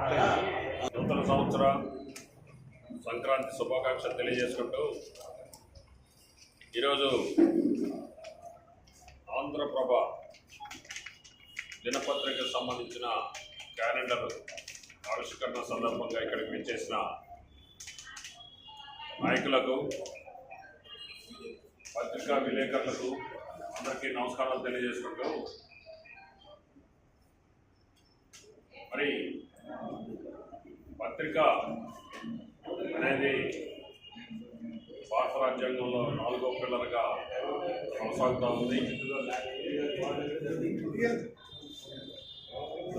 నూతన సంవత్సర సంక్రాంతి శుభాకాంక్షలు తెలియజేసుకుంటూ ఈరోజు ఆంధ్రప్రభ దినపత్రికకు సంబంధించిన క్యాలెండర్ ఆవిష్కరణ సందర్భంగా ఇక్కడికి విచ్చేసిన నాయకులకు పత్రికా విలేకరులకు అందరికీ నమస్కారాలు తెలియజేసుకుంటూ మరి పత్రిక అనేది భారత రాజ్యాంగంలో నాలుగో పిల్లలుగా కొనసాగుతూ ఉంది.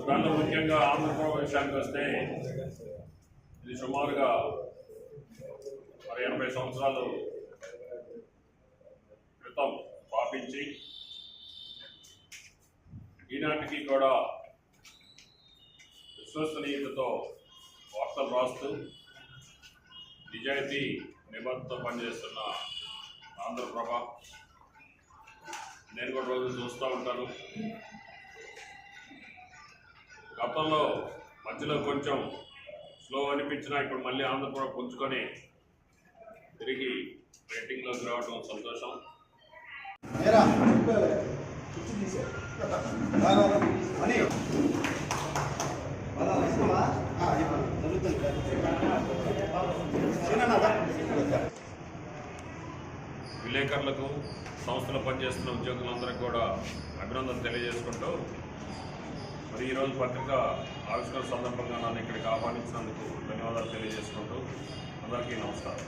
దాంట్లో ముఖ్యంగా ఆంధ్రప్రదేశ్ విషయానికి వస్తే ఇది సుమారుగా మరి ఎనభై సంవత్సరాలు క్రితం స్థాపించి ఈనాటికి కూడా విశ్వసనీయతతో వార్తలు రాస్తూ నిజాయితీ నిబద్ధతో పనిచేస్తున్న ఆంధ్రప్రభ నేను కూడా రోజు చూస్తూ ఉంటాను. గతంలో మధ్యలో కొంచెం స్లో అనిపించినా ఇప్పుడు మళ్ళీ ఆంధ్రప్రభ పుంజుకొని తిరిగి రేటింగ్లోకి రావడం సంతోషం. అని విలేకరులకు సంస్థలో పనిచేస్తున్న ఉద్యోగులందరికీ కూడా అభినందనలు తెలియజేసుకుంటూ మరి ఈరోజు పత్రిక ఆవిష్కరణ సందర్భంగా నన్ను ఇక్కడికి ఆహ్వానించినందుకు ధన్యవాదాలు తెలియజేసుకుంటూ అందరికీ నమస్కారం.